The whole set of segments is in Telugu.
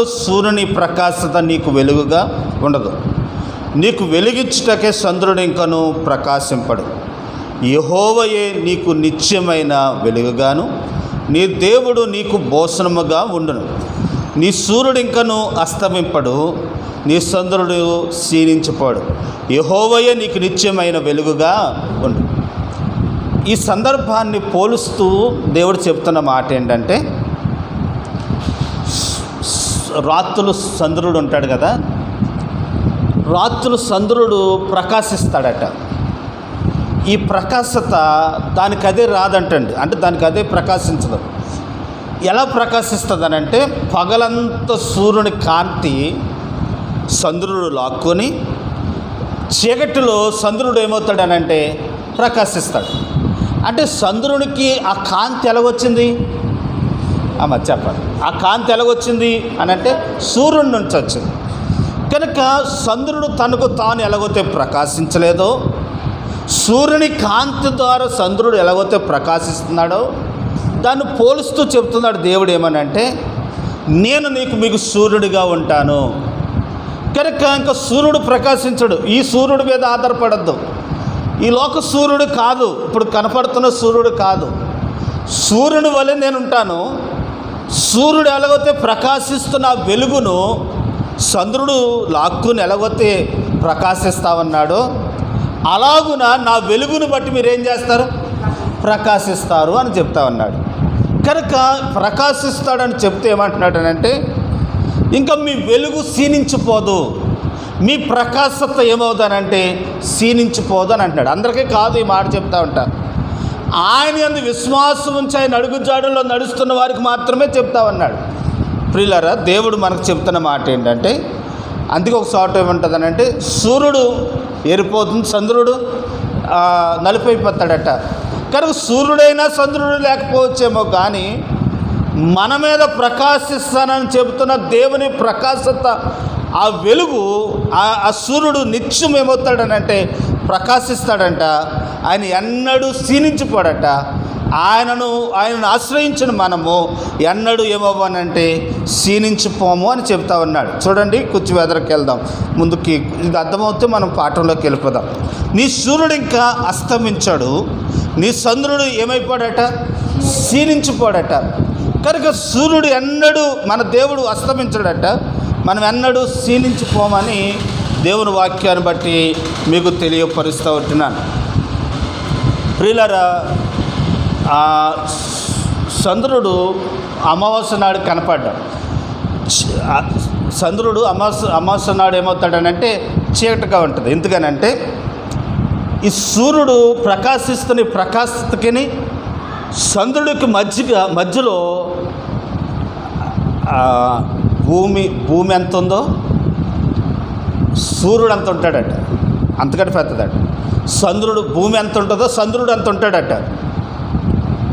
పగలు సూర్యుని ప్రకాశత నీకు వెలుగుగా ఉండదు. నీకు వెలిగించుటకే చంద్రుడు ఇంకను ప్రకాశింపడు. యహోవయే నీకు నిత్యమైన వెలుగుగాను నీ దేవుడు నీకు భోషణముగా ఉండును. నీ సూర్యుడు ఇంకను అస్తమింపడు నీ చంద్రుడు క్షీణించిపోడు. యహోవయే నీకు నిత్యమైన వెలుగుగా ఉండు. ఈ సందర్భాన్ని పోలుస్తూ దేవుడు చెప్తున్న మాట ఏంటంటే రాత్రులు చంద్రుడు ఉంటాడు కదా రాత్రులు చంద్రుడు ప్రకాశిస్తాడట. ఈ ప్రకాశత దానికి అదే రాదంటండి అంటే దానికి అదే ప్రకాశించదు. ఎలా ప్రకాశిస్తుంది అంటే పగలంతా సూర్యుని కాంతి చంద్రుడు లాక్కొని చీకటిలో చంద్రుడు ఏమవుతాడనంటే ప్రకాశిస్తాడు. అంటే చంద్రునికి ఆ కాంతి ఎలాగొచ్చింది అమ్మ చెప్పాలి. ఆ కాంతి ఎలాగొచ్చింది అని అంటే సూర్యుడి నుంచి వచ్చింది. కనుక చంద్రుడు తనకు తాను ఎలాగైతే ప్రకాశించలేదో సూర్యుని కాంతి ద్వారా చంద్రుడు ఎలాగైతే ప్రకాశిస్తున్నాడో దాన్ని పోలుస్తూ చెప్తున్నాడు దేవుడు ఏమనంటే నేను నీకు మీకు సూర్యుడిగా ఉంటాను. కనుక ఇంకా సూర్యుడు ప్రకాశించడు. ఈ సూర్యుడి మీద ఆధారపడద్దు. ఈ లోక సూర్యుడు కాదు. ఇప్పుడు కనపడుతున్న సూర్యుడు కాదు. సూర్యుని వలె నేను ఉంటాను. సూర్యుడు ఎలాగైతే ప్రకాశిస్తున్న వెలుగును చంద్రుడు లాక్కుని ఎలాగైతే ప్రకాశిస్తామన్నాడు అలాగున నా వెలుగును బట్టి మీరు ఏం చేస్తారు? ప్రకాశిస్తారు అని చెప్తా ఉన్నాడు కనుక ప్రకాశిస్తాడని చెప్తే ఏమంటున్నాడనంటే ఇంకా మీ వెలుగు క్షీణించిపోదు. మీ ప్రకాశత ఏమవుతానంటే క్షీణించిపోదు అని అంటున్నాడు. అందరికీ కాదు ఈ మాట చెప్తా ఉంటాను ఆయన ఎందు విశ్వాసం ఉంచి ఆయన అడుగుజాడల్లో నడుస్తున్న వారికి మాత్రమే చెప్తామన్నాడు ప్రియులరా దేవుడు మనకు చెప్తున్న మాట ఏంటంటే అందుకే ఒక చోట ఏముంటుందనంటే సూర్యుడు ఏరిపోతుంది చంద్రుడు నలిపోయిపోతాడట. కనుక సూర్యుడైనా చంద్రుడు లేకపోవచ్చేమో కానీ మన మీద ప్రకాశిస్తానని చెబుతున్న దేవుని ప్రకాశత ఆ వెలుగు ఆ సూర్యుడు నిత్యం ఏమవుతాడనంటే ప్రకాశిస్తాడంట. ఆయన ఎన్నడూ క్షీణించిపోడట. ఆయనను ఆయనను ఆశ్రయించిన మనము ఎన్నడూ ఏమవ్వనంటే క్షీణించిపోము అని చెప్తా ఉన్నాడు. చూడండి కుర్చీ వెదరికి వెళ్దాం. ముందుకి ఇది అర్థమవుతే మనం పాఠంలోకి వెళ్ళిపోదాం. నీ సూర్యుడు ఇంకా అస్తమించాడు. నీ చంద్రుడు ఏమైపోడట? క్షీణించిపోడట. కనుక సూర్యుడు ఎన్నడూ మన దేవుడు అస్తమించడట. మనం ఎన్నడూ క్షీణించిపోమని దేవుని వాక్యాన్ని బట్టి మీకు తెలియపరుస్తూ ఉంటున్నాను. ప్రియులరా చంద్రుడు అమావాస్య నాడు కనపడ్డాడు. చంద్రుడు అమావాస్య అమావాస్య నాడు ఏమవుతాడనంటే చీకటిగా ఉంటుంది. ఎందుకనంటే ఈ సూర్యుడు ప్రకాశిస్తున్న ఈ ప్రకాశతకిని చంద్రుడికి మధ్యగా మధ్యలో భూమి భూమి ఎంత ఉందో సూర్యుడు అంత ఉంటాడట? అంతకంటే పెద్దదట. చంద్రుడు భూమి ఎంత ఉంటుందో చంద్రుడు అంత ఉంటాడట.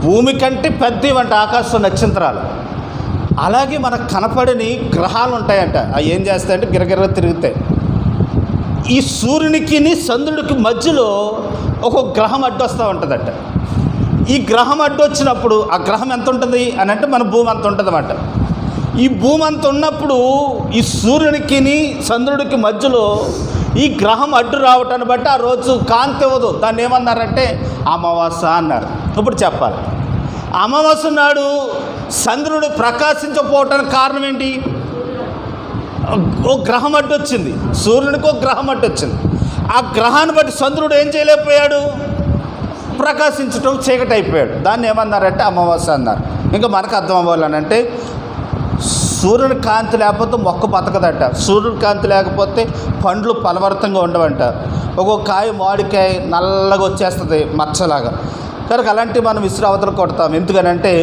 భూమి కంటే పెద్దవంట ఆకాశం నక్షత్రాలు అలాగే మనకు కనపడని గ్రహాలు ఉంటాయంట. అవి ఏం చేస్తాయంటే గిరగిర తిరుగుతాయి. ఈ సూర్యునికి చంద్రుడికి మధ్యలో ఒక గ్రహం అడ్డొస్తూ ఉంటుందట. ఈ గ్రహం అడ్డొచ్చినప్పుడు ఆ గ్రహం ఎంత ఉంటుంది అని అంటే మన భూమి అంత ఉంటుంది ఈ భూమి అంత ఉన్నప్పుడు ఈ సూర్యుడికి చంద్రుడికి మధ్యలో ఈ గ్రహం అడ్డు రావటాన్ని బట్టి ఆ రోజు కాంతి ఇవ్వదు. దాన్ని ఏమన్నారంటే అమావాస్య అన్నారు. ఇప్పుడు చెప్పాలి. అమావాస నాడు చంద్రుడు ప్రకాశించకపోవటానికి కారణం ఏంటి? ఓ గ్రహం అడ్డు వచ్చింది. సూర్యునికి ఒక గ్రహం అడ్డు వచ్చింది. ఆ గ్రహాన్ని బట్టి చంద్రుడు ఏం చేయలేకపోయాడు? ప్రకాశించటం చీకటి అయిపోయాడు దాన్ని ఏమన్నారంటే అమావాస్య అన్నారు. ఇంకా మనకు అర్థం అవ్వాలనంటే సూర్యుని కాంతి లేకపోతే మొక్క బతకదట. సూర్యుని కాంతి లేకపోతే పండ్లు ఫలవర్తంగా ఉండవంట. ఒక్కొక్క కాయ మామిడికాయ నల్లగా వచ్చేస్తుంది మచ్చలాగా. కనుక అలాంటివి మనం విసిరి అవతల కొడతాం. ఎందుకనంటే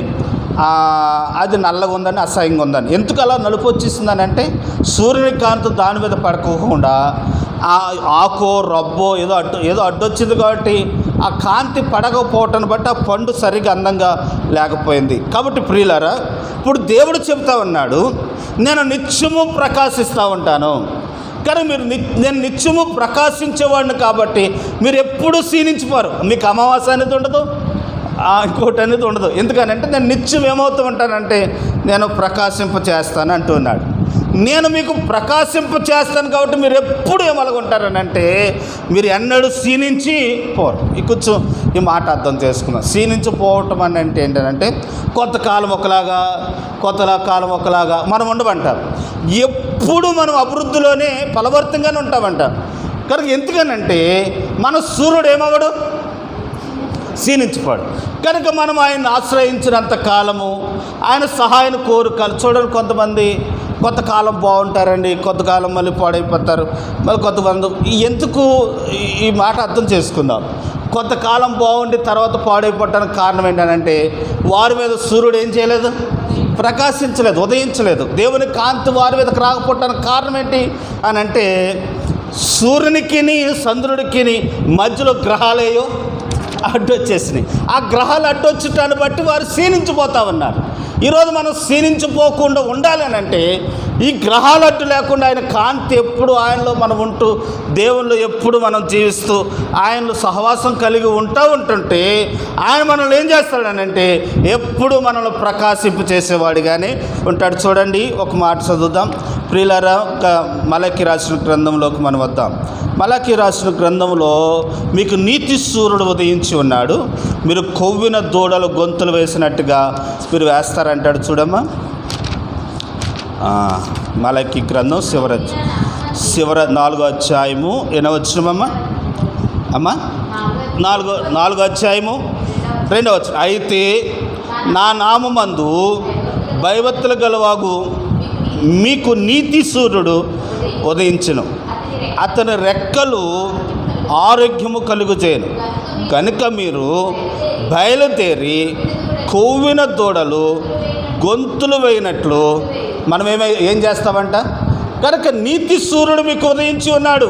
అది నల్లగా ఉందని అసహ్యంగా ఉందని. ఎందుకు అలా నలుపు వచ్చేసిందని అంటే సూర్యుని కాంతి దాని మీద పడకోకుండా ఆ ఆకో రబ్బో ఏదో అడ్డు ఏదో అడ్డొచ్చింది కాబట్టి ఆ కాంతి పడకపోవటాన్ని బట్టి ఆ పండు సరిగా అందంగా లేకపోయింది. కాబట్టి ప్రియులారా ఇప్పుడు దేవుడు చెప్తా ఉన్నాడు నేను నిత్యము ప్రకాశిస్తూ ఉంటాను. కానీ మీరు ని నేను నిత్యము ప్రకాశించేవాడిని కాబట్టి మీరు ఎప్పుడూ క్షీణించిపోరు మీకు అమావాస్య అనేది ఉండదు ఇంకోటి అనేది ఉండదు. ఎందుకనంటే నేను నిత్యం ఏమవుతూ ఉంటానంటే నేను ప్రకాశింప చేస్తాను అంటున్నాడు. నేను మీకు ప్రకాశింప చేస్తాను కాబట్టి మీరు ఎప్పుడు ఏమలుగుంటారని అంటే మీరు ఎన్నడూ క్షీణించి పోరు. ఈ కొంచెం ఈ మాట అర్థం చేసుకున్నాం. క్షీణించి పోవటం అని అంటే ఏంటంటే కొంతకాలం ఒకలాగా కొత్త కాలం ఒకలాగా మనం ఉండమంటారు ఎప్పుడు మనం అభివృద్ధిలోనే ఫలవర్తంగానే ఉంటామంటారు కనుక ఎందుకనంటే మన సూర్యుడు ఏమవ్వడు? క్షీణించిపోడు కనుక మనం ఆయన్ని ఆశ్రయించినంత కాలము ఆయన సహాయం కోరుకాలి చూడండి కొంతమంది కొంతకాలం బాగుంటారండి కొంతకాలం మళ్ళీ పాడైపోతారు మళ్ళీ కొంతమంది ఎందుకు ఈ- మాట అర్థం చేసుకుందాం. కొంతకాలం బాగుండి తర్వాత పాడైపోవటానికి కారణం ఏంటంటే వారి మీద సూర్యుడు ఏం చేయలేదు? ప్రకాశించలేదు ఉదయించలేదు. దేవుని కాంతి వారి మీదకి రాకపోవటానికి కారణం ఏంటి అని అంటే సూర్యునికిని చంద్రుడికిని మధ్యలో గ్రహాలేయో అడ్డొచ్చేసినాయి. ఆ గ్రహాలు అడ్డొచ్చుటాన్ని బట్టి వారు క్షీణించిపోతా ఉన్నారు. ఈరోజు మనం క్షీణించిపోకుండా ఉండాలనంటే ఈ గ్రహాలు అడ్డు లేకుండా ఆయన కాంతి ఎప్పుడు ఆయనలో మనం ఉంటూ దేవుళ్ళు ఎప్పుడు మనం జీవిస్తూ ఆయనలో సహవాసం కలిగి ఉంటా ఉంటుంటే ఆయన మనల్ని ఏం చేస్తాడనంటే ఎప్పుడు మనల్ని ప్రకాశింపు చేసేవాడిగానే ఉంటాడు. చూడండి ఒక మాట చదువుదాం. ప్రియులరా ఒక మలకి రాసిన గ్రంథంలోకి మనం వద్దాం. మలకి రాసిన గ్రంథంలో మీకు నీతి సూర్యుడు ఉదయించి ఉన్నాడు. మీరు కొవ్విన దూడలు గొంతులు వేసినట్టుగా మీరు వేస్తారంటాడు చూడమ్మా. మలకి గ్రంథం శివర శివర నాలుగో అధ్యాయము ఎనవచ్చునమ్మా అమ్మా. నాలుగో నాలుగో అధ్యాయము రెండవ అయితే నా నామందు భయవత్తులు గలవాగు మీకు నీతి సూర్యుడు ఉదయించను. అతని రెక్కలు ఆరోగ్యము కలుగు చేయను కనుక మీరు బయలుదేరి కొవ్విన దూడలు గొంతులు వేయినట్లు మనం ఏమై ఏం చేస్తామంట? కనుక నీతి సూర్యుడు మీకు ఉదయించి ఉన్నాడు.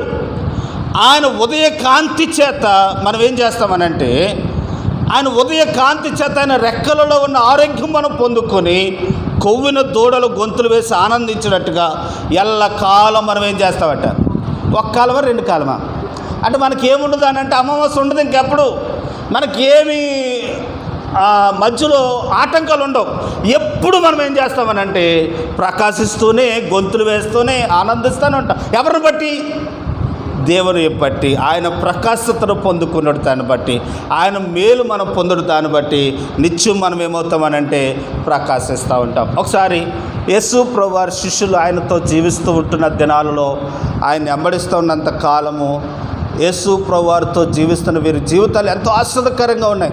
ఆయన ఉదయ కాంతి చేత మనం ఏం చేస్తామనంటే ఆయన ఉదయ కాంతి చేత ఆయన రెక్కలలో ఉన్న ఆరోగ్యం మనం పొందుకొని కొవ్విన దూడలు గొంతులు వేసి ఆనందించినట్టుగా ఎల్లకాలం మనం ఏం చేస్తామంట? ఒక కాలమా రెండు కాలమా? అంటే మనకి ఏముండదు అని అంటే అమావాస్య ఉండదు ఇంకెప్పుడు? మనకి ఏమి మధ్యలో ఆటంకాలు ఉండవు ఎప్పుడు మనం ఏం చేస్తామనంటే ప్రకాశిస్తూనే గొంతులు వేస్తూనే ఆనందిస్తూనే ఉంటాం. ఎవరిని బట్టి? దేవుని బట్టి. ఆయన ప్రకాశతను పొందుకున్నాడు దాన్ని బట్టి. ఆయన మేలు మనం పొందడు దాన్ని బట్టి నిత్యం మనం ఏమవుతామనంటే ప్రకాశిస్తూ ఉంటాం. ఒకసారి యేసు ప్రభువారి శిష్యులు ఆయనతో జీవిస్తూ ఉంటున్న దినాలలో ఆయన వెంబడిస్తూ ఉన్నంత కాలము యేసు ప్రభువారితో జీవిస్తున్న వీరి జీవితాలు ఎంతో ఆశ్చర్యకరంగా ఉన్నాయి.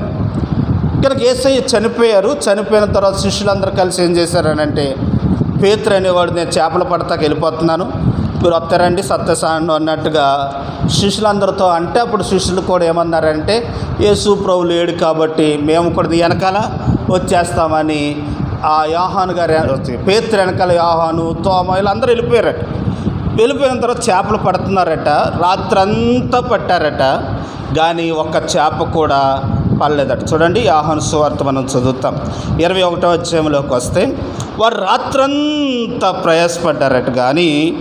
కనుక ఏసయ్య చనిపోయారు. చనిపోయిన తర్వాత శిష్యులందరూ కలిసి ఏం చేశారనంటే పేతురు అనేవాడు నేను చేపలు పడతాకి వెళ్ళిపోతున్నాను. మీరు వస్తారండి సత్యసాను అన్నట్టుగా శిష్యులందరితో అంటే అప్పుడు శిష్యులు కూడా ఏమన్నారంటే యేసు ప్రభు లేడు కాబట్టి మేము కూడా వెనకాల వచ్చేస్తామని ఆ యాహాను గారు పేతురు వెనకాల యాహాను తోమ వీళ్ళందరూ వెళ్ళిపోయారట. వెళ్ళిపోయిన తర్వాత చేపలు పడుతున్నారట రాత్రంతా పట్టారట కానీ ఒక్క చేప కూడా పడలేదట. చూడండి యాహాను సువార్త మనం చదువుతాం. ఇరవై ఒకటో అధ్యాయంలోకి వస్తే వారు రాత్రంతా ప్రయాసపడ్డారట కానీ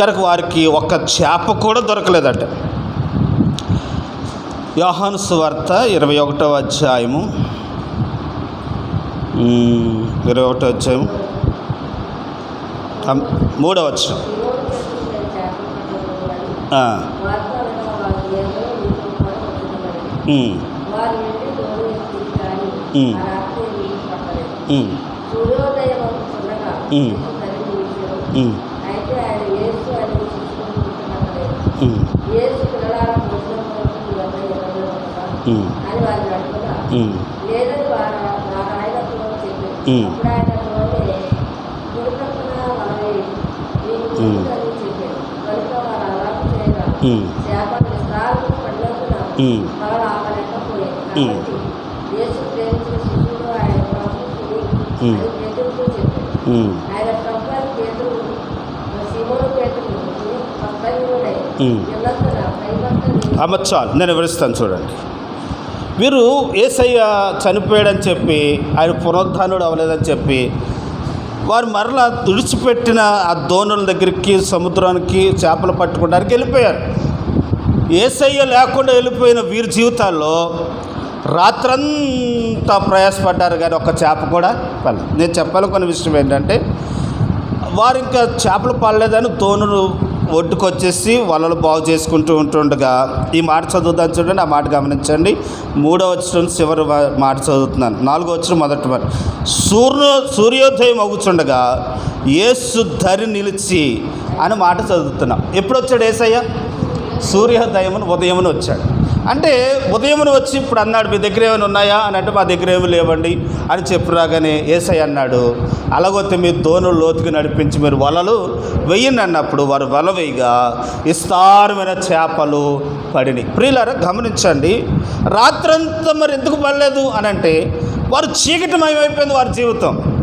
కనుక వారికి ఒక్క చేప కూడా దొరకలేదట. యోహాను సువార్త ఇరవై ఒకటో అధ్యాయము ఇరవై ఒకటో అధ్యాయం. అయితే ఆయన యేసు అని చూసుకుంటున్నట్లేదు అమ్మ చాలు నేను వివరిస్తాను చూడండి. వీరు ఏసయ్య చనిపోయాడని చెప్పి ఆయన పునరుద్ధానుడు అవ్వలేదని చెప్పి వారు మరలా తుడిచిపెట్టిన ఆ దోణుల దగ్గరికి సముద్రానికి చేపలు పట్టుకోవడానికి వెళ్ళిపోయారు. ఏసయ్య లేకుండా వెళ్ళిపోయిన వీరి జీవితాల్లో రాత్రంతా ప్రయాసపడ్డారు కానీ ఒక్క చేప కూడా పడలేదు. నేను చెప్పాలనుకున్న విషయం ఏంటంటే వారు ఇంకా చేపలు పడలేదని దోణులు ఒడ్డుకొచ్చేసి వలలు బాగు చేసుకుంటూ ఉంటుండగా ఈ మాట చదువుతాను చూడండి ఆ మాట గమనించండి. మూడో వచ్చిన చివరి మాట చదువుతున్నాను. నాలుగో వచ్చిన మొదటి మాట. సూర్య సూర్యోదయం అవుచుండగా యేసు ధరి నిలిచి అని మాట చదువుతున్నాం. ఎప్పుడు వచ్చాడు ఏసయ్య సూర్యోదయమును ఉదయమును వచ్చాడు. అంటే ఉదయమును వచ్చి ఇప్పుడు అన్నాడు మీ దగ్గర ఏమైనా ఉన్నాయా? అని అంటే మా దగ్గర ఏమి లేవండి అని చెప్పి రాగానే ఏసై అన్నాడు అలాగొస్తే మీరు దోణులు లోతుకి నడిపించి మీరు వలలు వెయ్యండి అన్నప్పుడు వారు వల వేయగా విస్తారమైన చేపలు పడినాయి. ప్రియులారా గమనించండి రాత్రంతా మరి ఎందుకు పడలేదు అని అంటే వారు చీకటిమయమైపోయింది వారి జీవితం.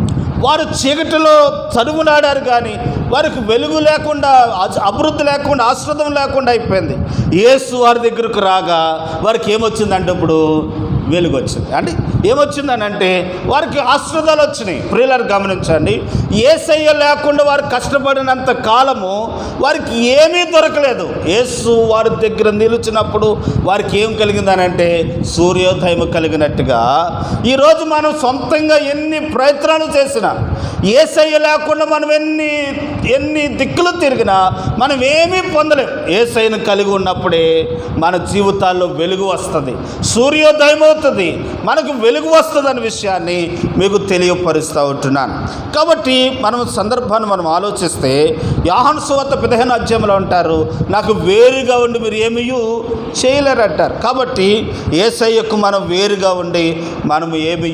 వారు చీకటిలో చదువునాడారు కానీ వారికి వెలుగు లేకుండా అభివృద్ధి లేకుండా ఆశ్రదం లేకుండా అయిపోయింది. యేసు వారి దగ్గరకు రాగా వారికి ఏమొచ్చిందంటే ఇప్పుడు వెలుగు వచ్చింది అంటే ఏమొచ్చిందని అంటే వారికి ఆశ్రదాలు వచ్చినాయి. ప్రియులను గమనించండి. ఏసయ్య లేకుండా వారు కష్టపడినంత కాలము వారికి ఏమీ దొరకలేదు. యేసు వారి దగ్గర నిలిచినప్పుడు వారికి ఏం కలిగిందని అంటే సూర్యోదయం కలిగినట్టుగా ఈరోజు మనం సొంతంగా ఎన్ని ప్రయత్నాలు చేసినా ఏసయ్య లేకుండా మనం ఎన్ని ఎన్ని దిక్కులు తిరిగినా మనం ఏమీ పొందలేం. ఏసైను కలిగి ఉన్నప్పుడే మన జీవితాల్లో వెలుగు వస్తుంది. సూర్యోదయం అవుతుంది. మనకు వెలుగు వస్తుంది అనే విషయాన్ని మీకు తెలియపరుస్తూ ఉంటున్నాను. కాబట్టి మనం సందర్భాన్ని మనం ఆలోచిస్తే యాహన్ సువత పదిహేను అధ్యాయంలో ఉంటారు నాకు వేరుగా ఉండి మీరు ఏమీ చేయలేరు అంటారు కాబట్టి ఏసయ్యకు మనం వేరుగా ఉండి మనం ఏమీ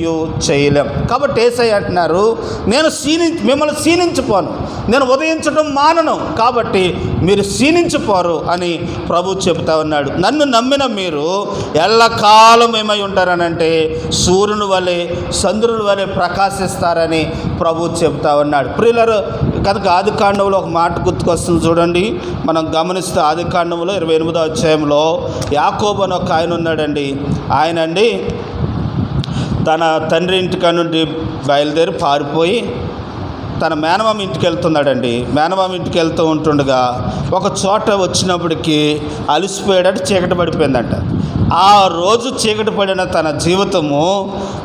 చేయలేం. కాబట్టి ఏసై అంటున్నారు నేను క్షీణి మిమ్మల్ని క్షీణించిపోను నేను ఉదయించడం మానను. కాబట్టి మీరు క్షీణించిపోరు అని ప్రభు చెబుతా ఉన్నాడు. నన్ను నమ్మిన మీరు ఎల్లకాలం ఏమై ఉంటారనంటే సూర్యుని వలె చంద్రుని వలె ప్రకాశిస్తారని ప్రభు చెబుతా ఉన్నాడు. ప్రియులరు కనుక ఆది కాండంలో ఒక మాట గుర్తుకొస్తుంది చూడండి. మనం గమనిస్తే ఆది కాండంలో ఇరవై ఎనిమిదో అధ్యాయంలో యాకోబు అని ఒక ఆయన ఉన్నాడండి. ఆయన అండి తన తండ్రి ఇంటికాడ నుండి బయలుదేరి పారిపోయి తన మేనమామ ఇంటికి వెళ్తున్నాడండి మేనమామ ఇంటికి వెళ్తూ ఉంటుండగా ఒక చోట వచ్చినప్పటికీ అలసిపోయాడట చీకటి పడిపోయిందంట. ఆ రోజు చీకటి పడిన తన జీవితము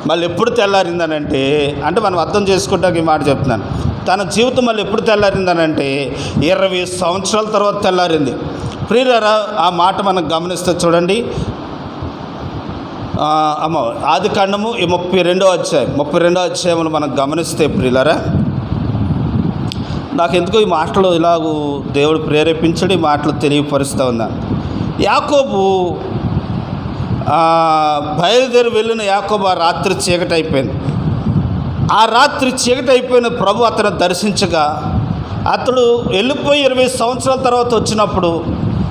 మళ్ళీ ఎప్పుడు తెల్లారిందనంటే అంటే మనం అర్థం చేసుకుంటాక ఈ మాట చెప్తున్నాను. తన జీవితం మళ్ళీ ఎప్పుడు తెల్లారిందనంటే ఇరవై సంవత్సరాల తర్వాత తెల్లారింది. ప్రియులరా ఆ మాట మనం గమనిస్తే చూడండి. అమ్మ ఆది కాండము ఈ ముప్పై రెండో అధ్యాయం. ముప్పై రెండో అధ్యాయములు మనం గమనిస్తే ప్రియులరా నాకు ఎందుకో ఈ మాటలు ఇలాగూ దేవుడు ప్రేరేపించడం ఈ మాటలు తెలియపరుస్తూ ఉన్నాను యాకోబు బయలుదేరి వెళ్ళిన యాకోబు ఆ రాత్రి చీకటి అయిపోయింది. ఆ రాత్రి చీకటి అయిపోయిన ప్రభు అతను దర్శించగా అతడు వెళ్ళిపోయి ఇరవై సంవత్సరాల తర్వాత వచ్చినప్పుడు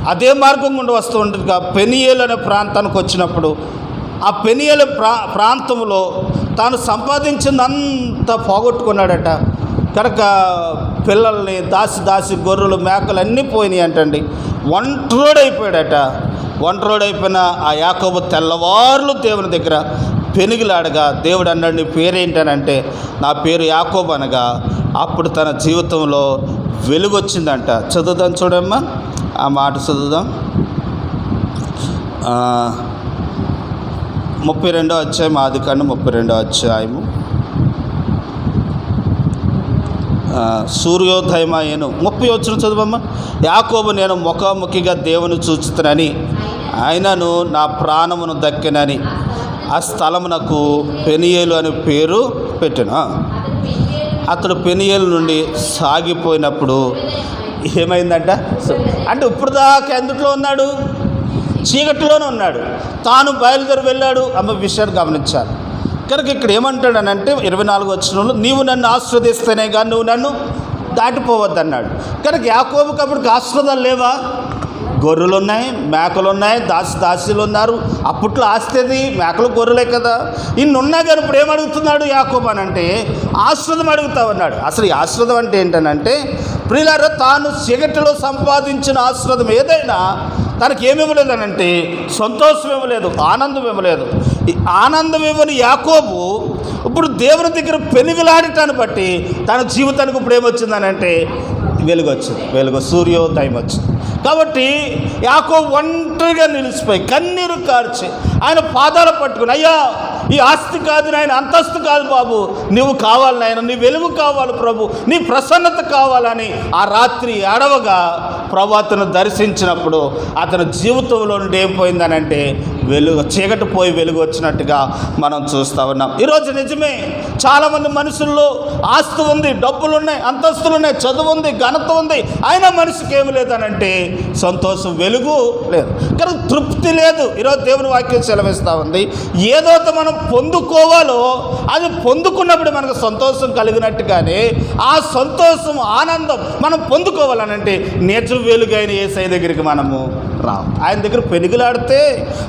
అదే మార్గం గుండా వస్తూ ఉండగా పెనియేల్ అనే ప్రాంతానికి వచ్చినప్పుడు ఆ పెనియల ప్రా ప్రాంతంలో తాను సంపాదించిందంతా పోగొట్టుకున్నాడట. కనుక పిల్లల్ని దాసి దాసి గొర్రెలు మేకలు అన్నీ పోయినాయి అంటండి. ఒంట్రోడైపోయాడట ఒంట్రోడైపోయిన ఆ యాకోబు తెల్లవారులు దేవుని దగ్గర పెనుగులాడగా దేవుడు అన్నాడు నీ పేరేంటనంటే నా పేరు యాకోబు అనగా అప్పుడు తన జీవితంలో వెలుగొచ్చిందంట. చదువుదాం చూడమ్మా. ఆ మాట చదువుదాం. ముప్పై రెండో అధ్యాయం ఆదికాండం ముప్పై రెండో అధ్యాయము. ఆ, సూర్యోదయమయ్యను ముప్పై వచ్చిన చదువమ్మ. యాకోబు నేను ముఖాముఖిగా దేవుని చూచుతానని ఆయనను నా ప్రాణమును దక్కినని ఆ స్థలమునకు పెనియేలు అనే పేరు పెట్టిన. అతడు పెనియేలు నుండి సాగిపోయినప్పుడు ఏమైందంట? అంటే ఇప్పుడు దాకా ఎందుట్లో ఉన్నాడు? చీకటిలోనే ఉన్నాడు. తాను బయలుదేరి వెళ్ళాడు. అమ్మ విషయాన్ని గమనించాను కనుక ఇక్కడ ఏమంటాడనంటే ఇరవై నాలుగు వచ్చినప్పుడు నీవు నన్ను ఆస్వాదిస్తేనే కానీ నువ్వు నన్ను దాటిపోవద్దన్నాడు. కనుక యాకోబుకి అప్పటికి ఆశ్రదాలు లేవా? గొర్రెలు ఉన్నాయి మేకలు ఉన్నాయి దాసి దాసీలు ఉన్నారు అప్పట్లో ఆస్తేది మేకలు గొర్రెలే కదా. ఇన్ని ఉన్నా కానీ ఇప్పుడు ఏమడుగుతున్నాడు యాకోబు అని అంటే ఆశ్రదం అడుగుతా ఉన్నాడు అసలు ఈ ఆశ్రదం అంటే ఏంటనంటే ప్రియులారా తాను చీకటిలో సంపాదించిన ఆశ్రదం ఏదైనా తనకి ఏమి సంతోషం ఇవ్వలేదు ఆనందం ఇవ్వలేదు. ఈ ఆనందం ఇవ్వని యాకోబు ఇప్పుడు దేవుని దగ్గర పెనుగులాడటాన్ని బట్టి తన జీవితానికి ఇప్పుడు ఏమొచ్చిందనంటే వెలుగు వచ్చింది వెలుగు సూర్యోదయం వచ్చింది. కాబట్టి యాకో ఒంటరిగా నిలిచిపోయి కన్నీరు కార్చి ఆయన పాదాలు పట్టుకుని అయ్యా ఈ ఆస్తి కాదు నాయన అంతస్తు కాదు బాబు. నువ్వు కావాలి నాయన నీ వెలుగు కావాలి ప్రభు. నీ ప్రసన్నత కావాలని ఆ రాత్రి అడవగా ప్రభు అతను దర్శించినప్పుడు అతని జీవితంలో నుండి ఏం పోయిందనంటే వెలుగు చీకటి పోయి వెలుగు వచ్చినట్టుగా మనం చూస్తూ ఉన్నాం. ఈరోజు నిజమే చాలామంది మనుషుల్లో ఆస్తు ఉంది డబ్బులు ఉన్నాయి అంతస్తులు ఉన్నాయి చదువు ఉంది ఘనత ఉంది అయినా మనిషికి ఏమి లేదనంటే సంతోషం వెలుగు లేదు. కానీ తృప్తి లేదు. ఈరోజు దేవుని వాక్యం సెలవిస్తూ ఉంది. ఏదైతే మనం పొందుకోవాలో అది పొందుకున్నప్పుడు మనకు సంతోషం కలిగినట్టుగానే ఆ సంతోషం ఆనందం మనం పొందుకోవాలనంటే నిజ వెలుగైన ఏసై దగ్గరికి మనము రావు ఆయన దగ్గర పెనుగులాడితే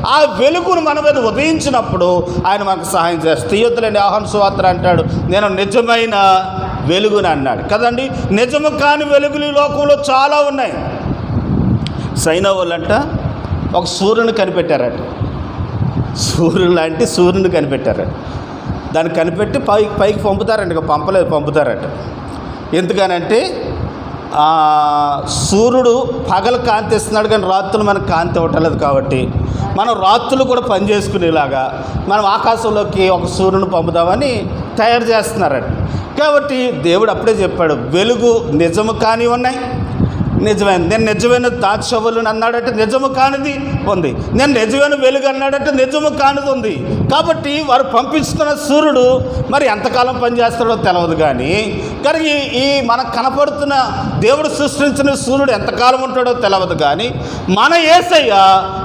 ఆ వెలుగును మన మీద ఉదయించినప్పుడు ఆయన మనకు సహాయం చేస్తే తీయొద్దులండి ఆహ్వాన సువార్త అంటాడు. నేను నిజమైన వెలుగుని అన్నాడు. కదండి? నిజము కాని వెలుగులు ఈ లోకంలో చాలా ఉన్నాయి. సైనా వాళ్ళంట ఒక సూర్యుని కనిపెట్టారట. సూర్యుడు లాంటి సూర్యుని కనిపెట్టారట. దాన్ని కనిపెట్టి పైకి పైకి పంపుతారంట ఇక పంపలేదు పంపుతారట. ఎందుకనంటే సూర్యుడు పగలు కాంతి ఇస్తున్నాడు కానీ రాత్రులు మనకు కాంతి ఇవ్వటలేదు కాబట్టి మనం రాత్రులు కూడా పని చేసుకునేలాగా మనం ఆకాశంలోకి ఒక సూర్యుని పంపుదామని తయారు చేస్తున్నారండి. కాబట్టి దేవుడు అప్పుడే చెప్పాడు వెలుగు నిజము కానీ ఉన్నాయి నిజమైనది నేను నిజమైన దాచవలను అన్నాడంటే నిజము కానిది ఉంది. నేను నిజమైన వెలుగు అన్నాడంటే నిజము కానిది ఉంది. కాబట్టి వారు పంపిస్తున్న సూర్యుడు మరి ఎంతకాలం పనిచేస్తాడో తెలియదు కానీ కానీ ఈ- ఈ మనకు కనపడుతున్న దేవుడు సృష్టించిన సూర్యుడు ఎంతకాలం ఉంటాడో తెలియదు కానీ మన ఏసయ్య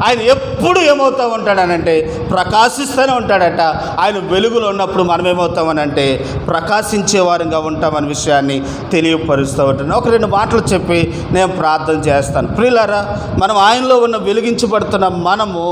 ఆయన ఎప్పుడు ఏమవుతూ ఉంటాడనంటే ప్రకాశిస్తూనే ఉంటాడట. ఆయన వెలుగులో ఉన్నప్పుడు మనం ఏమవుతామనంటే ప్రకాశించే వారంగా ఉంటామనే విషయాన్ని తెలియపరుస్తూ ఉంటాను ఒక రెండు మాటలు చెప్పి నేను ప్రార్థన చేస్తాను. ప్రియులారా మనం ఆయనలో ఉన్న వెలిగించబడుతున్న మనము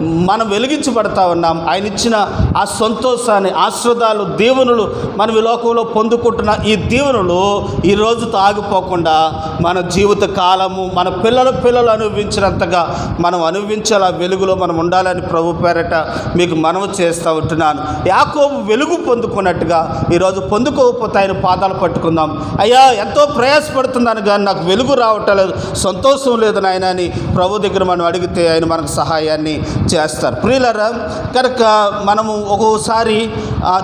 మనం వెలిగించబడతా ఉన్నాం. ఆయన ఇచ్చిన ఆ సంతోషాన్ని ఆశ్రదాలు దీవెనలు మనం ఈ లోకంలో పొందుకుంటున్న ఈ దీవెనలు ఈ రోజుతో ఆగిపోకుండా మన జీవిత కాలము మన పిల్లల పిల్లలు అనుభవించినంతగా మనం అనుభవించాలి ఆ వెలుగులో మనం ఉండాలని ప్రభు పేరట మీకు మనవి చేస్తూ ఉంటున్నాను. యాకోబు వెలుగు పొందుకున్నట్టుగా ఈరోజు పొందుకోకపోతే ఆయన పాదాలు పట్టుకుందాం. అయ్యా ఎంతో ప్రయాసపడుతున్నాను కానీ నాకు వెలుగు రావడం రావట్లేదు సంతోషం లేదు నాయన అని ప్రభు దగ్గర మనం అడిగితే ఆయన మనకు సహాయాన్ని చేస్తారు. ప్రియులరా కనుక మనము ఒక్కోసారి ఆ,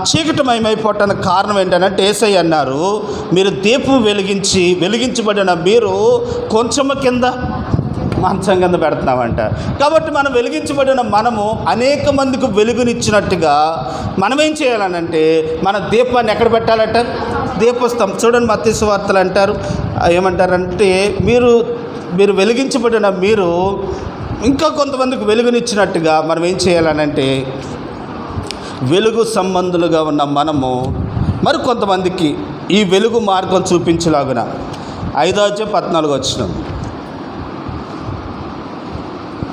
కారణం ఏంటంటే ఏసై అన్నారు మీరు దీపం వెలిగించి వెలిగించబడిన మీరు కొంచెము కింద మంచం కింద పెడుతున్నామంట. కాబట్టి మనం వెలిగించబడిన మనము అనేక మందికి వెలుగునిచ్చినట్టుగా మనం ఏం చేయాలనంటే మన దీపాన్ని ఎక్కడ పెట్టాలంట? దీపస్తం చూడండి మత్స్య వార్తలు అంటారు ఏమంటారంటే మీరు మీరు వెలిగించబడిన మీరు ఇంకా కొంతమందికి వెలుగునిచ్చినట్టుగా మనం ఏం చేయాలనంటే వెలుగు సంబంధులుగా ఉన్న మనము మరి కొంతమందికి ఈ వెలుగు మార్గం చూపించలాగున. ఐదో వచ్చే పద్నాలుగు వచ్చినాం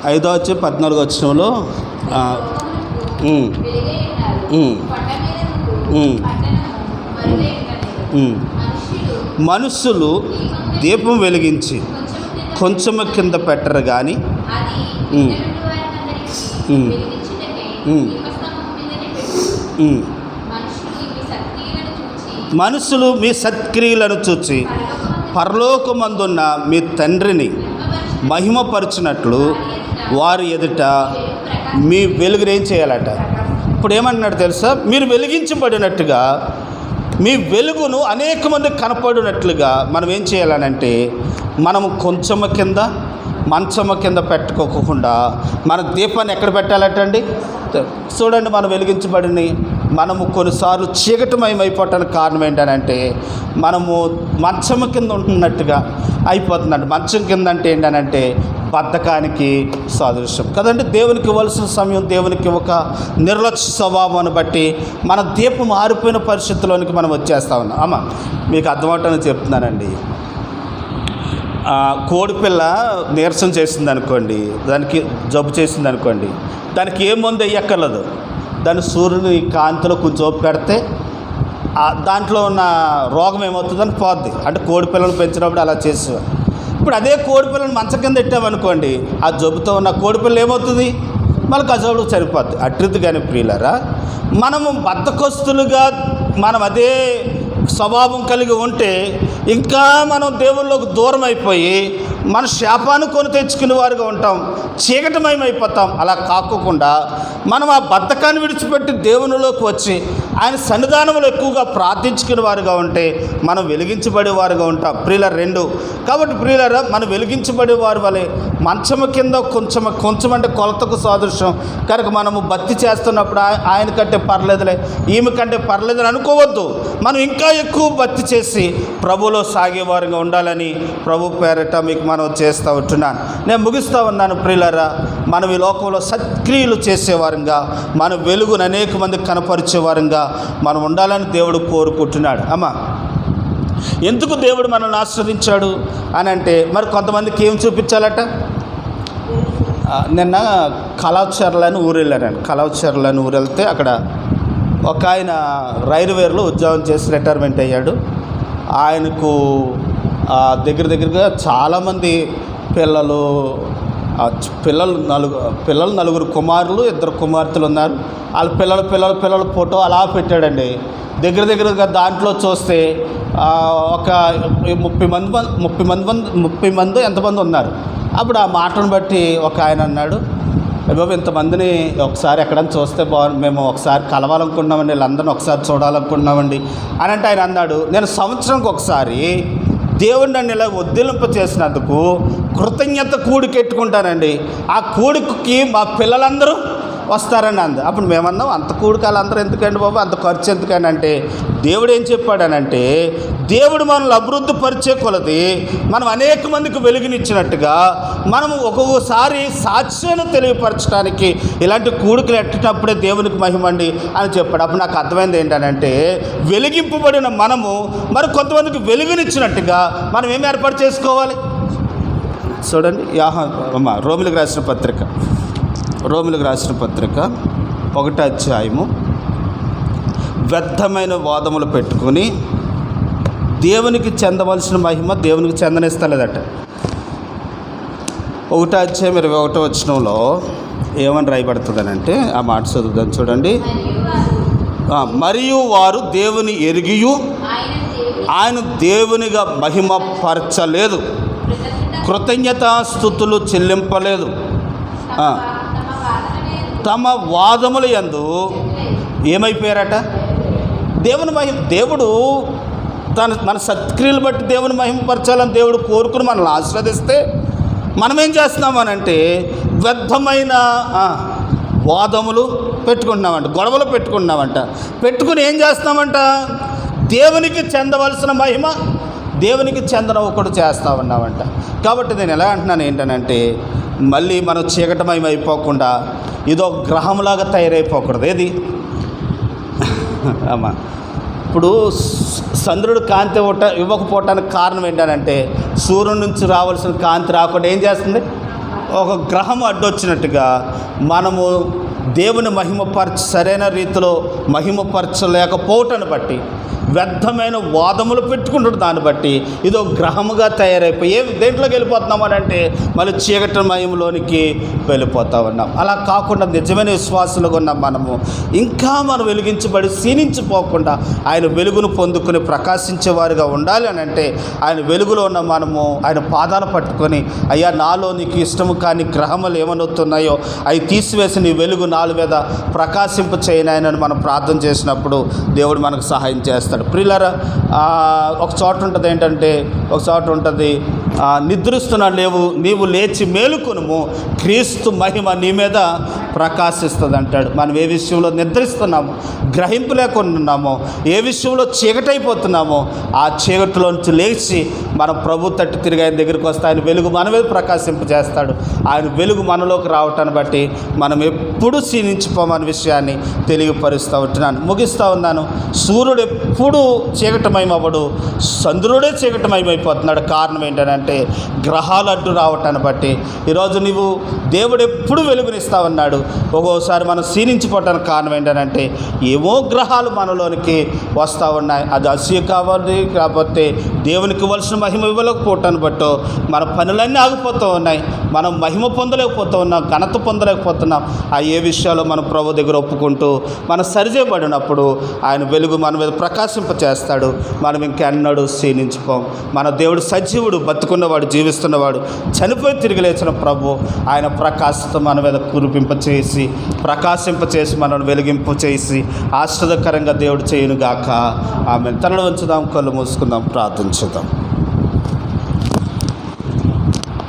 ఐదో వచ్చి పద్నాలుగు వచ్చినంలో మనుషులు దీపం వెలిగించి కొంచెము కింద పెట్టరు కానీ మనుషులు మీ సత్క్రియలను చూచి పరలోకమందున్న మీ తండ్రిని మహిమపరిచినట్లు వారి ఎదుట మీ వెలుగును ఏం చేయాలట? ఇప్పుడు ఏమంటున్నాడు తెలుసా? మీరు వెలిగించబడినట్టుగా మీ వెలుగును అనేక మంది కనపడినట్లుగా మనం ఏం చేయాలనంటే మనము కొంచెము కింద మంచము కింద పెట్టుకోకుండా మన దీపాన్ని ఎక్కడ పెట్టాలటండి? చూడండి మనం వెలిగించబడిని మనము కొన్నిసార్లు చీకటమయమైపోవటానికి కారణం ఏంటనంటే మనము మంచము కింద ఉంటున్నట్టుగా అయిపోతుందండి. మంచం కింద అంటే ఏంటనంటే బద్ధకానికి సాదృశ్యం. కదండి? దేవునికి ఇవ్వాల్సిన సమయం దేవునికి ఒక నిర్లక్ష్య స్వభావాన్ని బట్టి మన దీపం ఆరిపోయిన పరిస్థితుల్లోనికి మనం వచ్చేస్తా ఉన్నాం. అమ్మ మీకు అర్థమవటానికి చెప్తున్నానండి. కోడిపిల్ల నీరసం చేసింది అనుకోండి దానికి జబ్బు చేసింది అనుకోండి దానికి ఏ మందు వేయక్కర్లేదు. దాన్ని సూర్యుని కాంతిలో కొంచెం ఓపు పెడితే దాంట్లో ఉన్న రోగం ఏమవుతుందని పోద్ది. అంటే కోడి పిల్లలు పెంచినప్పుడు అలా చేసేవారు ఇప్పుడు అదే కోడి పిల్లని మంచం కింద పెట్టామనుకోండి ఆ జబ్బుతో ఉన్న కోడిపిల్ల ఏమవుతుంది? మళ్ళీ కజోడు సరిపోద్ది. అట్రిద్ది కానీ ప్రియులరా మనము బద్దకొస్తులుగా మనం అదే స్వభావం కలిగి ఉంటే ఇంకా మనం దేవుళ్ళకు దూరం అయిపోయి మన శాపాన్ని కొని తెచ్చుకునే వారుగా ఉంటాం చీకటమయమైపోతాం. అలా కాకోకుండా మనం ఆ బద్ధకాన్ని విడిచిపెట్టి దేవునిలోకి వచ్చి ఆయన సన్నిధానంలో ఎక్కువగా ప్రార్థించుకునే వారుగా ఉంటే మనం వెలిగించబడే వారుగా ఉంటాం. ప్రియుల రెండు. కాబట్టి ప్రియులరా మనం వెలిగించబడే వారి వలె మంచము కింద కొంచెం కొంచెం అంటే కొలతకు సాదృశ్యం. కనుక మనము భక్తి చేస్తున్నప్పుడు ఆయన కంటే పర్లేదులే ఈమె కంటే పర్లేదని అనుకోవద్దు. మనం ఇంకా ఎక్కువ భక్తి చేసి ప్రభులో సాగేవారుగా ఉండాలని ప్రభు పేరట మీకు మనం చేస్తూ ఉంటున్నాను. నేను ముగిస్తూ ఉన్నాను ప్రియులరా. మనం ఈ లోకంలో సత్క్రియలు చేసేవారంగా మన వెలుగును అనేక మందికి కనపరిచేవారంగా మనం ఉండాలని దేవుడు కోరుకుంటున్నాడు. అమ్మా ఎందుకు దేవుడు మనల్ని ఆశ్రదించాడు అని అంటే మరి కొంతమందికి ఏం చూపించాలట? నిన్న కలవచర్ల అని ఊరు వెళ్ళాను కలవచర్ల అని ఊరు వెళ్తే అక్కడ ఒక ఆయన రైల్వేర్లో ఉద్యోగం చేసి రిటైర్మెంట్ అయ్యాడు. ఆయనకు దగ్గర దగ్గరగా చాలామంది పిల్లలు పిల్లలు నలుగు పిల్లలు నలుగురు కుమారులు ఇద్దరు కుమార్తెలు ఉన్నారు. వాళ్ళ పిల్లల పిల్లల పిల్లల ఫోటో అలా పెట్టాడండి. దగ్గర దగ్గరగా దాంట్లో చూస్తే ఒక ముప్పై మంది ముప్పై మంది మంది ముప్పై మంది ఎంతమంది ఉన్నారు. అప్పుడు ఆ మాటను బట్టి ఒక ఆయన అన్నాడు "ఏ ఇంతమందిని ఒకసారి ఎక్కడైనా చూస్తే బాగుంది మేము ఒకసారి కలవాలనుకున్నామండి వీళ్ళందరిని ఒకసారి చూడాలనుకున్నామండి అని అంటే ఆయన అన్నాడు. నేను సంవత్సరంకి ఒకసారి దేవుడు నన్ను ఇలా ఉద్దిలింప చేసినందుకు కృతజ్ఞత కూడికెట్టుకుంటానండి ఆ కూడికి మా పిల్లలందరూ వస్తారని అంది. అప్పుడు మేమన్నాం అంత కూడికాలు అందరూ ఎందుకండి బాబు? అంత ఖర్చు ఎందుకని? అంటే దేవుడు ఏం చెప్పాడనంటే దేవుడు మనల్ని అభివృద్ధి పరిచే కొలది మనం అనేక మందికి వెలుగునిచ్చినట్టుగా మనం ఒక్కొక్కసారి సాక్ష్యాన్ని తెలియపరచడానికి ఇలాంటి కూడుకలు ఎట్టేటప్పుడే దేవునికి మహిమండి అని చెప్పాడు. అప్పుడు నాకు అర్థమైంది ఏంటనంటే వెలిగింపబడిన మనము మరి కొంతమందికి వెలుగునిచ్చినట్టుగా మనం ఏం ఏర్పాటు చేసుకోవాలి? చూడండి యాహ అమ్మ రోమిలకు రాసిన పత్రిక. రోమిలకు రాసిన పత్రిక ఒకటో అధ్యాయము. వ్యర్థమైన వాదములు పెట్టుకొని దేవునికి చెందవలసిన మహిమ దేవునికి చెందనిస్తలేదట. ఒకటో అధ్యాయం ఇరవై ఒకటో వచ్చినంలో ఏమని రాయబడుతుందనంటే ఆ మాట చదువుదాం చూడండి. మరియు వారు దేవుని ఎరిగియు ఆయన దేవునిగా మహిమ పరచలేదు కృతజ్ఞత కృతజ్ఞతాస్థుతులు చెల్లింపలేదు. తమ వాదముల యందు ఏమైపోయారట? దేవుని మహిమ దేవుడు తన మన సత్క్రియలు బట్టి దేవుని మహిమపరచాలని దేవుడు కోరుకుని మనల్ని ఆస్వాదిస్తే మనం ఏం చేస్తున్నామనంటే వ్యర్థమైన వాదములు పెట్టుకుంటున్నామంట గొడవలు పెట్టుకుంటున్నామంట. పెట్టుకుని ఏం చేస్తున్నామంట? దేవునికి చెందవలసిన మహిమ దేవునికి చెందన ఒకటి చేస్తూ ఉన్నామంట. కాబట్టి నేను ఎలా అంటున్నాను ఏంటనంటే మళ్ళీ మనం చీకటమయం అయిపోకుండా ఇదో గ్రహంలాగా తయారైపోకూడదు. ఏది? అమ్మా. ఇప్పుడు చంద్రుడు కాంతి ఇవ్వట ఇవ్వకపోవటానికి కారణం ఏంటంటే సూర్యుడి నుంచి రావాల్సిన కాంతి రాకుండా ఏం చేస్తుంది? ఒక గ్రహం అడ్డొచ్చినట్టుగా మనము దేవుని మహిమపరచ సరైన రీతిలో మహిమపరచలేకపోవటాన్ని బట్టి వ్యర్థమైన వాదములు పెట్టుకుంటున్న దాన్ని బట్టి ఇదో గ్రహముగా తయారైపోయి ఏ దేంట్లోకి వెళ్ళిపోతున్నాం అని అంటే మళ్ళీ చీకటి మయంలోనికి వెళ్ళిపోతా ఉన్నాం. అలా కాకుండా నిజమైన విశ్వాసులుగా ఉన్నాం మనము. ఇంకా మనం వెలిగించబడి క్షీణించిపోకుండా ఆయన వెలుగును పొందుకుని ప్రకాశించేవారుగా ఉండాలి అని అంటే ఆయన వెలుగులో ఉన్న మనము ఆయన పాదాలు పట్టుకొని అయ్యా నాలో నీకు ఇష్టము కాని గ్రహములు ఏమనవుతున్నాయో అవి తీసివేసి నీ వెలుగు నాలుగు మీద ప్రకాశింపు చేయనాయనని మనం ప్రార్థన చేసినప్పుడు దేవుడు మనకు సహాయం చేస్తాడు. చేస్తాడు. ఆ, ఒక చోట ఉంటుంది ఏంటంటే ఒక చోట ఉంటుంది నిద్రిస్తున్నా లేవు నీవు లేచి మేలుకొనుము క్రీస్తు మహిమ నీ మీద ప్రకాశిస్తుంది అంటాడు. మనం ఏ విషయంలో నిద్రిస్తున్నామో గ్రహింపు లేకుండా ఉన్నామో ఏ విషయంలో చీకటైపోతున్నామో ఆ చీకటిలోంచి లేచి మనం ప్రభు తట్టు తిరిగి ఆయన దగ్గరికి వస్తే ఆయన వెలుగు మన మీద ప్రకాశింపజేస్తాడు ఆయన వెలుగు మనలోకి రావటాన్ని బట్టి మనం ఎప్పుడు క్షీణించిపోమని విషయాన్ని తెలియపరుస్తూ ఉంటున్నాను. ముగిస్తూ ఉన్నాను. సూర్యుడు ఎప్పుడు చీకటమయమవ్వడు. చంద్రుడే చీకటమయమైపోతున్నాడు. కారణం ఏంటంటే గ్రహాలు అడ్డు రావటాన్ని బట్టి. ఈరోజు నీవు దేవుడు ఎప్పుడు వెలుగునిస్తా ఉన్నాడు ఒక్కోసారి మనం క్షీణించిపోవటానికి కారణం ఏంటంటే ఏవో గ్రహాలు మనలోనికి వస్తూ ఉన్నాయి అది అసూ కావాలి కాకపోతే దేవునికి ఇవ్వాల్సిన మహిమ ఇవ్వలేకపోవటాన్ని బట్టో మన పనులన్నీ ఆగిపోతూ ఉన్నాయి. మనం మహిమ పొందలేకపోతూ ఉన్నాం ఘనత పొందలేకపోతున్నాం. ఆ ఏ విషయాలు మనం ప్రభు దగ్గర ఒప్పుకుంటూ మనం సరిచేయబడినప్పుడు ఆయన వెలుగు మన మీద ప్రకాశం చేస్తాడు మనం ఇంకెన్నడూ క్షీణించుకోం మన దేవుడు సజీవుడు బతుకున్నవాడు జీవిస్తున్నవాడు. చనిపోయి తిరిగి లేచిన ప్రభు ఆయన ప్రకాశతో మన మీద కురిపింపచేసి చేసి ప్రకాశింప చేసి మనల్ని వెలిగింపు చేసి ఆశ్రదకరంగా దేవుడు చేయునుగాక. ఆమె తనలో ఉంచుదాం కళ్ళు మూసుకుందాం ప్రార్థించుదాం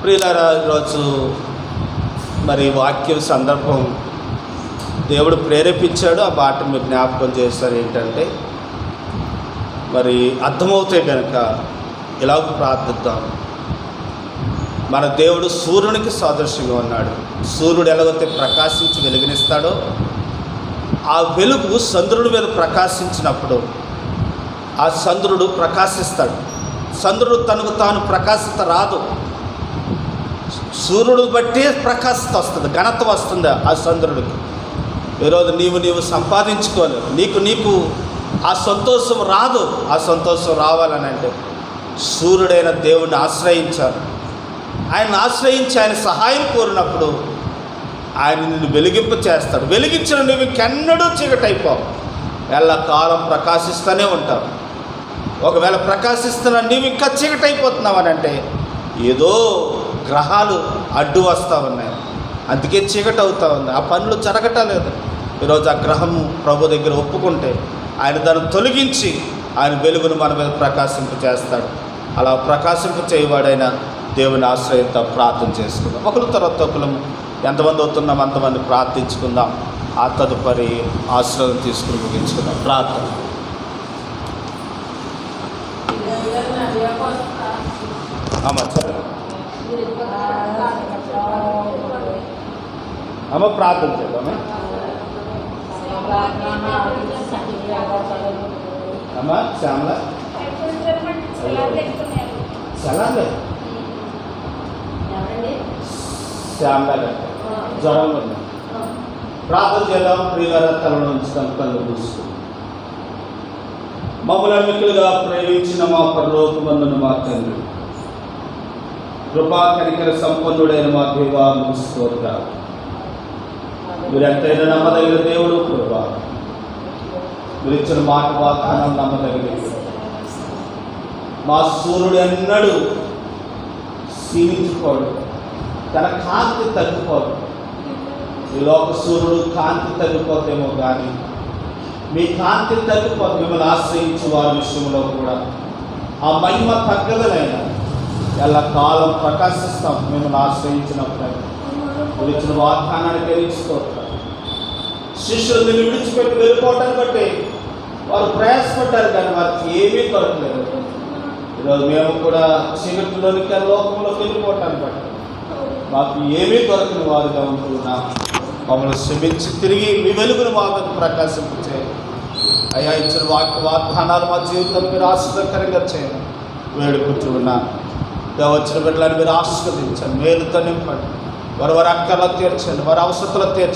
ప్రియులారా ఈరోజు మరి వాక్యం సందర్భం దేవుడు ప్రేరేపించాడు. ఆ మాట మీరు జ్ఞాపకం చేస్తారు ఏంటంటే మరి అర్థమవుతే కనుక ఇలాగ ప్రార్థిద్దాం. మన దేవుడు సూర్యునికి సాదృశ్యంగా ఉన్నాడు. సూర్యుడు ఎలాగైతే ప్రకాశించి వెలుగునిస్తాడో ఆ వెలుగు చంద్రుడి మీద ప్రకాశించినప్పుడు ఆ చంద్రుడు ప్రకాశిస్తాడు. చంద్రుడు తనకు తాను ప్రకాశిత రాదు. సూర్యుడు బట్టి ప్రకాశత వస్తుంది ఘనత వస్తుంది ఆ చంద్రుడికి. ఈరోజు నీవు నీవు సంపాదించుకోలేవు. నీకు నీకు ఆ సంతోషం రాదు ఆ సంతోషం రావాలని అంటే సూర్యుడైన దేవుణ్ణి ఆశ్రయించాలి. ఆయన ఆశ్రయించి ఆయన సహాయం కోరినప్పుడు ఆయన నిన్ను వెలిగింప చేస్తాడు. వెలిగించిన నువ్వు ఇంకెన్నడూ చీకటైపోవు. ఎల్లకాలం ప్రకాశిస్తూనే ఉంటావు. ఒకవేళ ప్రకాశిస్తున్న నీవు ఇంకా చీకటైపోతున్నావు అని అంటే ఏదో గ్రహాలు అడ్డు వస్తూ ఉన్నాయి. అందుకే చీకటి అవుతా ఉంది. ఆ పనులు జరగటం లేదు. ఈరోజు ఆ గ్రహము ప్రభు దగ్గర ఒప్పుకుంటే ఆయన దాన్ని తొలగించి ఆయన వెలుగును మన మీద ప్రకాశింప చేస్తాడు. అలా ప్రకాశింపు చేయవాడైన దేవుని ఆశ్రయంతో ప్రార్థన చేసుకుందాం. ఒకరు తర్వాత ఒకరు ఎంతమంది అవుతున్నాం అంతమంది ప్రార్థించుకుందాం. ఆ తదుపరి ఆశ్రయం తీసుకుని ముగించుకుందాం. ప్రార్థన. అమ్మ సరే అమ్మ ప్రార్థన చేద్దామా? అమ్మా శ్యామల? సలాలే. శ్యామల జ్వరం ఉంది. ప్రార్థన చేద్దాం. ప్రియుల తలను ఉంచుతాం కళ్ళు మూసుకుని మమ్మల్ని మిక్కులుగా ప్రేమించిన మా పరలోకమందును మా తండ్రి. కృపా కనికర సంపన్నుడైన మా దేవా స్తోత్ర మీరు ఎంతైనా నమ్మదగిన దేవుడు కృప. మీరు ఇచ్చిన మాట వాగ్దానం నమ్మదగిన మా సూర్యుడు ఎన్నడూ క్షీణించుకోడు తన కాంతి తగ్గిపోదు. ఈ లోక సూర్యుడు కాంతి తగ్గిపోతేమో కానీ మీ కాంతి తగ్గిపోతే మిమ్మల్ని ఆశ్రయించు వారి విషయంలో కూడా ఆ మహిమ తగ్గదనైనా ఎలా కాలం ప్రకాశిస్తాం మిమ్మల్ని ఆశ్రయించినప్పుడు. మీరు ఇచ్చిన వాగ్దానాన్ని పెరిగిస్తోత్రం శిష్యులు నిన్ను విడిచిపెట్టి వెళ్ళిపోవటాన్ని బట్టి వారు ప్రయాసపడ్డారు కానీ వారికి ఏమీ దొరకలేదు. ఈరోజు మేము కూడా చీకటిలోనికి లోకంలోకి వెళ్ళిపోవటాన్ని బట్టి మాకు ఏమీ దొరకని వారుగా ఉంటున్నాం మమ్మల్ని శ్రమించి తిరిగి మీ వెలుగును మాకు మీద అయ్యా ఇచ్చిన వాక్య వాగ్దానాలు మా జీవితం మీరు ఆశ్చర్యకరంగా చేయండి. వేడుకుంటున్నా వచ్చిన బిడ్డలను మీరు ఆశీర్వదించండి. మేలుతో నింపండి. వారు వారి అక్కర్లు తీర్చండి. వారి అవసరాలు తీర్చండి.